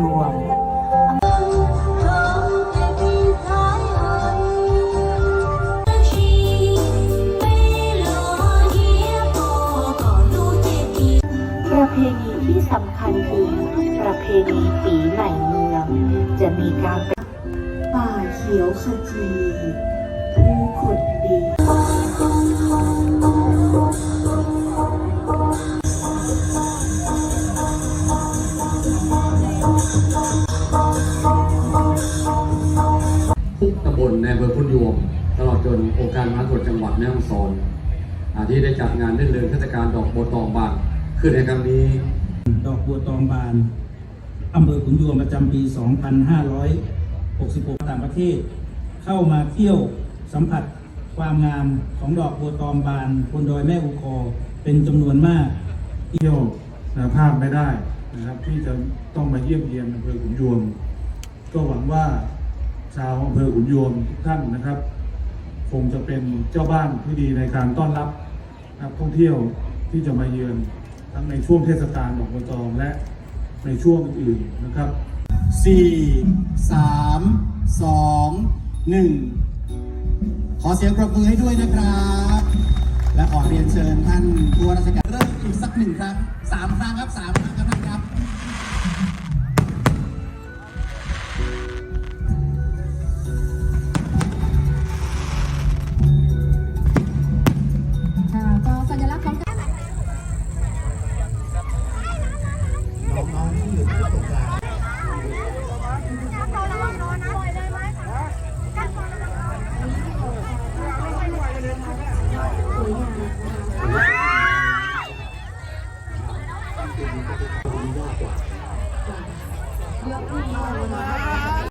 ยวม ประเพณีที่สำคัญคือประเพณีปีใหม่เมือง จะมีการเป็นป่าเขียวขจีผู้คนดี บลในอำเภอพุนยวมตลอดจนองค์การมหาส่วนจังหวัดแม่ฮ่องสอนอ่าที่ได้จัดงานเล่นเริงเทศกาลดอกบัวตองบานขึ้นในครั้งนี้ ดอกบัวตองบานอำเภอขุนยวมประจำปี 2566 ต่างประเทศ เข้ามาเที่ยวสัมผัสความงามของดอกบัวตองบานบนดอยแม่อุคอเป็นจำนวนมากเที่ยวนะพลาดไม่ได้นะครับ ที่จะต้องมาเยี่ยมเยียนอำเภอขุนยวม ก็หวังว่า ชาวอำเภอขุนยวมทุกท่านนะครับ คงจะเป็นเจ้าบ้านที่ดีในการต้อนรับนักท่องเที่ยวที่จะมาเยือนทั้งในช่วงเทศกาลดอกบัวตองและในช่วงอื่นๆนะครับสี่สามสองหนึ่งขอเสียงปรบมือให้ด้วยนะครับ และขอเรียนเชิญท่านผู้ว่าราชการเริ่มอีกสักหนึ่งครั้งสามครั้งครับสามครั้งครับท่านครับ ข